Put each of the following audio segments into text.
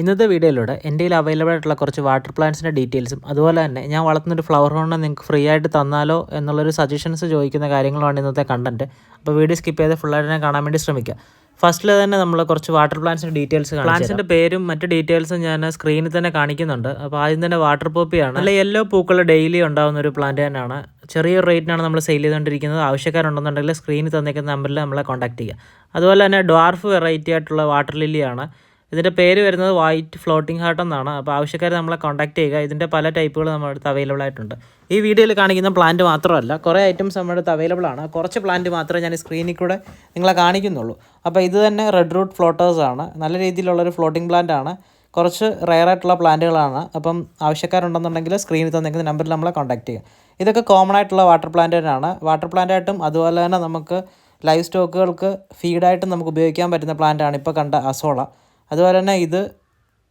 ഇന്നത്തെ വീഡിയോയിലൂടെ എന്റെ കയ്യിൽ അവൈലബിൾ ആയിട്ടുള്ള കുറച്ച് വാട്ടർ പ്ലാന്റ്സിന്റെ ഡീറ്റെയിൽസും അതുപോലെ തന്നെ ഞാൻ വളർത്തുന്നൊരു ഫ്ലവർ ഹോണിനെ നിങ്ങൾക്ക് ഫ്രീ ആയിട്ട് തന്നാലോ എന്നുള്ളൊരു സജഷൻസ് ചോദിക്കുന്ന കാര്യങ്ങളാണ് ഇന്നത്തെ കണ്ടന്റ് അപ്പോൾ വീഡിയോ സ്കിപ്പ് ചെയ്ത് ഫുള്ളായിട്ട് ഞാൻ കാണാൻ വേണ്ടി ശ്രമിക്കുക ഫസ്റ്റിൽ തന്നെ നമ്മൾ കുറച്ച് വാട്ടർ പ്ലാന്റ്സിന്റെ ഡീറ്റെയിൽസ് പ്ലാന്റ്സിന്റെ പേരും മറ്റ് ഡീറ്റെയിൽസും ഞാൻ സ്ക്രീനിൽ തന്നെ കാണിക്കുന്നുണ്ട്. അപ്പോൾ ആദ്യം തന്നെ വാട്ടർ പോപ്പിയാണ് നല്ല യെല്ലോ പൂക്കൾ ഡെയിലി ഉണ്ടാകുന്ന ഒരു പ്ലാന്റ് തന്നെയാണ്. ചെറിയ റേറ്റിനാണ് നമ്മൾ സെയിൽ ചെയ്തുകൊണ്ടിരിക്കുന്നത്. ആവശ്യക്കാരുണ്ടെന്നുണ്ടെങ്കിൽ സ്ക്രീനിൽ തന്നേക്കുന്ന നമ്പറിൽ നമ്മളെ കോൺടാക്ട് ചെയ്യുക. അതുപോലെ തന്നെ ഡ്വാർഫ് വെറൈറ്റി ആയിട്ടുള്ള വാട്ടർ ലില്ലിയാണ് ഇതിന്റെ പേര് വരുന്നത് വൈറ്റ് ഫ്ലോട്ടിംഗ് ഹാർട്ട് എന്നാണ്. അപ്പോൾ ആവശ്യക്കാർ നമ്മളെ കോൺടാക്ട് ചെയ്യുക. ഇതിന്റെ പല ടൈപ്പുകൾ നമ്മുടെ അടുത്ത് അവൈലബിൾ ആയിട്ടുണ്ട്. ഈ വീഡിയോയിൽ കാണിക്കുന്ന പ്ലാന്റ് മാത്രമല്ല കുറേ ഐറ്റംസ് നമ്മുടെ അടുത്ത് അവൈലബിൾ ആണ്. കുറച്ച് പ്ലാന്റ് മാത്രമേ ഞാൻ സ്ക്രീനിൽ കൂടെ നിങ്ങളെ കാണിക്കുന്നുള്ളൂ. അപ്പോൾ ഇത് തന്നെ റെഡ് റൂട്ട് ഫ്ലോട്ടേഴ്സ് ആണ്. നല്ല രീതിയിലുള്ളൊരു ഫ്ലോട്ടിംഗ് പ്ലാന്റ് ആണ്. കുറച്ച് റയർ ആയിട്ടുള്ള പ്ലാന്റുകളാണ് അപ്പം ആവശ്യക്കാരുണ്ടെന്നുണ്ടെങ്കിൽ സ്ക്രീനിൽ തന്നിരിക്കുന്ന നമ്പറിൽ നമ്മളെ കോൺടാക്ട് ചെയ്യുക. ഇതൊക്കെ കോമൺ ആയിട്ടുള്ള വാട്ടർ പ്ലാന്റ് തന്നെയാണ് വാട്ടർ പ്ലാന്റ് ആയിട്ടും അതുപോലെ തന്നെ നമുക്ക് ലൈവ് സ്റ്റോക്കുകൾക്ക് ഫീഡായിട്ടും നമുക്ക് ഉപയോഗിക്കാൻ പറ്റുന്ന പ്ലാന്റ് ആണ് ഇപ്പോൾ കണ്ട അസോള അതുപോലെ തന്നെ ഇത്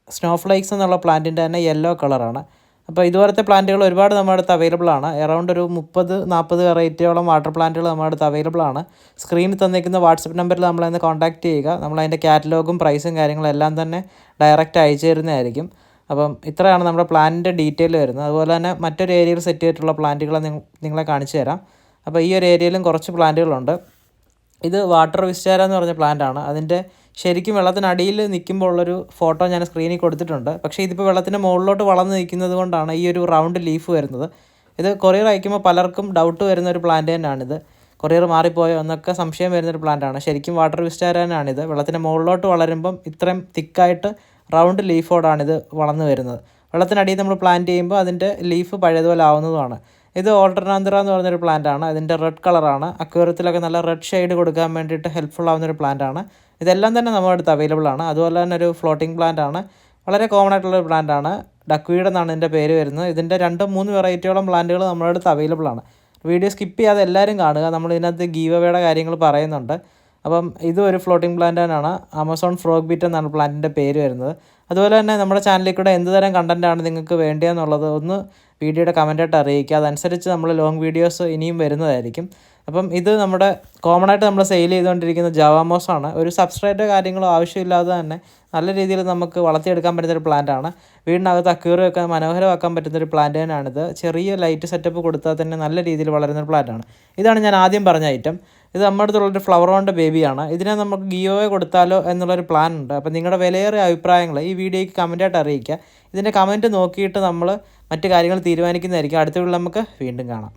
സ്നോഫ്ലേക്സ് എന്നുള്ള പ്ലാന്റിന്റെ തന്നെ യെല്ലോ കളറാണ് അപ്പോൾ ഇതുപോലത്തെ പ്ലാന്റുകൾ ഒരുപാട് നമ്മുടെ അടുത്ത് അവൈലബിൾ ആണ്. അറൗണ്ട് ഒരു മുപ്പത് നാൽപ്പത് വെറൈറ്റിയോളം വാട്ടർ പ്ലാന്റുകൾ നമ്മുടെ അടുത്ത് അവൈലബിൾ ആണ്. സ്ക്രീനിൽ തന്നിരിക്കുന്ന വാട്സപ്പ് നമ്പറിൽ നമ്മളതിന് കോൺടാക്റ്റ് ചെയ്യുക. നമ്മൾ അതിന്റെ കാറ്റലോഗും പ്രൈസും കാര്യങ്ങളും എല്ലാം തന്നെ ഡയറക്റ്റ് അയച്ചു തരുന്നതായിരിക്കും. അപ്പം ഇത്രയാണ് നമ്മുടെ പ്ലാനിന്റെ ഡീറ്റെയിൽ വരുന്നത്. അതുപോലെ തന്നെ മറ്റൊരു ഏരിയയിൽ സെറ്റ് ചെയ്തിട്ടുള്ള പ്ലാന്റുകളെ നിങ്ങളെ കാണിച്ചു തരാം. അപ്പോൾ ഈ ഒരു ഏരിയയിലും കുറച്ച് പ്ലാന്റുകളുണ്ട് ഇത് വാട്ടർ വിസ്റ്റാര എന്ന് പറഞ്ഞ പ്ലാന്റ് ആണ്. അതിന്റെ ശരിക്കും വെള്ളത്തിനടിയിൽ നിൽക്കുമ്പോൾ ഉള്ളൊരു ഫോട്ടോ ഞാൻ സ്ക്രീനിൽ കൊടുത്തിട്ടുണ്ട്. പക്ഷേ ഇതിപ്പോൾ വെള്ളത്തിന്റെ മുകളിലോട്ട് വളർന്ന് നിൽക്കുന്നത് കൊണ്ടാണ് ഈ ഒരു റൗണ്ട് ലീഫ് വരുന്നത്. ഇത് കൊറിയർ അയക്കുമ്പോൾ പലർക്കും ഡൗട്ട് വരുന്ന ഒരു പ്ലാന്റ് തന്നെയാണിത്. കൊറിയർ മാറിപ്പോയോ എന്നൊക്കെ സംശയം വരുന്നൊരു പ്ലാന്റാണ് ശരിക്കും വാട്ടർ വിസ്റ്റാരാനാണിത് വെള്ളത്തിന്റെ മുകളിലോട്ട് വളരുമ്പം ഇത്രയും തിക്കായിട്ട് റൗണ്ട് ലീഫോടാണിത് വളർന്നു വരുന്നത്. വെള്ളത്തിനടിയിൽ നമ്മൾ പ്ലാന്റ് ചെയ്യുമ്പോൾ അതിന്റെ ലീഫ് പഴയതുപോലെ ആവുന്നതുമാണ്. ഇത് ഓൾട്ടർനാന്തറ എന്ന് പറഞ്ഞൊരു പ്ലാന്റ് ആണ്. ഇതിന്റെ റെഡ് കളറാണ് അക്വേറിയത്തിലൊക്കെ നല്ല റെഡ് ഷെയ്ഡ് കൊടുക്കാൻ വേണ്ടിയിട്ട് ഹെൽപ്ഫുൾ ആവുന്ന ഒരു പ്ലാന്റ് ആണ്. ഇതെല്ലാം തന്നെ നമ്മുടെ അടുത്ത് അവൈലബിൾ ആണ്. അതുപോലെ തന്നെ ഒരു ഫ്ലോട്ടിംഗ് പ്ലാന്റ് ആണ്. വളരെ കോമൺ ആയിട്ടുള്ള ഒരു പ്ലാന്റ് ആണ്. ഡക്വീഡ് എന്നാണ് ഇതിന്റെ പേര് വരുന്നത്. ഇതിന്റെ രണ്ട് മൂന്ന് വെറൈറ്റിയോളം പ്ലാന്റുകൾ നമ്മുടെ അടുത്ത് അവൈലബിൾ ആണ്. വീഡിയോ സ്കിപ്പ് ചെയ്യാതെ എല്ലാവരും കാണുക. നമ്മൾ ഇതിനകത്ത് ഗീവവയുടെ കാര്യങ്ങൾ പറയുന്നുണ്ട്. അപ്പം ഇതും ഒരു ഫ്ലോട്ടിംഗ് പ്ലാന്റ് തന്നെയാണ് ആമസോൺ ഫ്രോഗ് ബീറ്റ് എന്നാണ് പ്ലാന്റിന്റെ പേര് വരുന്നത്. അതുപോലെ തന്നെ നമ്മുടെ ചാനലിൽ കൂടെ എന്ത് തരം കണ്ടന്റാണ് നിങ്ങൾക്ക് വേണ്ടിയെന്നുള്ളത് ഒന്ന് വീഡിയോയുടെ കമന്റായിട്ട് അറിയിക്കുക. അതനുസരിച്ച് നമ്മൾ ലോങ് വീഡിയോസ് ഇനിയും വരുന്നതായിരിക്കും. അപ്പം ഇത് നമ്മുടെ കോമൺ ആയിട്ട് നമ്മൾ സെയിൽ ചെയ്തുകൊണ്ടിരിക്കുന്ന ജവാമോസ് ആണ്. ഒരു സബ്സ്ട്രേറ്റോ കാര്യങ്ങളോ ആവശ്യമില്ലാതെ തന്നെ നല്ല രീതിയിൽ നമുക്ക് വളർത്തിയെടുക്കാൻ പറ്റുന്നൊരു പ്ലാന്റ് ആണ്. വീടിനകത്ത് അക്യൂറി വെക്കാൻ മനോഹരമാക്കാൻ പറ്റുന്നൊരു പ്ലാന്റ് തന്നെയാണിത്. ചെറിയ ലൈറ്റ് സെറ്റപ്പ് കൊടുത്താൽ തന്നെ നല്ല രീതിയിൽ വളരുന്ന ഒരു പ്ലാന്റ് ആണ്. ഇതാണ് ഞാൻ ആദ്യം പറഞ്ഞ ഐറ്റം ഇത് നമ്മുടെ അടുത്തുള്ളൊരു ഫ്ലവർ ഓണിന്റെ ബേബിയാണ് ഇതിനെ നമുക്ക് ഗിയോയെ കൊടുത്താലോ എന്നുള്ളൊരു പ്ലാൻ ഉണ്ട്. അപ്പോൾ നിങ്ങളുടെ വിലയേറിയ അഭിപ്രായങ്ങൾ ഈ വീഡിയോയ്ക്ക് കമന്റായിട്ട് അറിയിക്കുക. ഇതിന്റെ കമന്റ് നോക്കിയിട്ട് നമ്മൾ മറ്റു കാര്യങ്ങൾ തീരുമാനിക്കുന്നതായിരിക്കും. അടുത്ത വീട്ടിൽ നമുക്ക് വീണ്ടും കാണാം.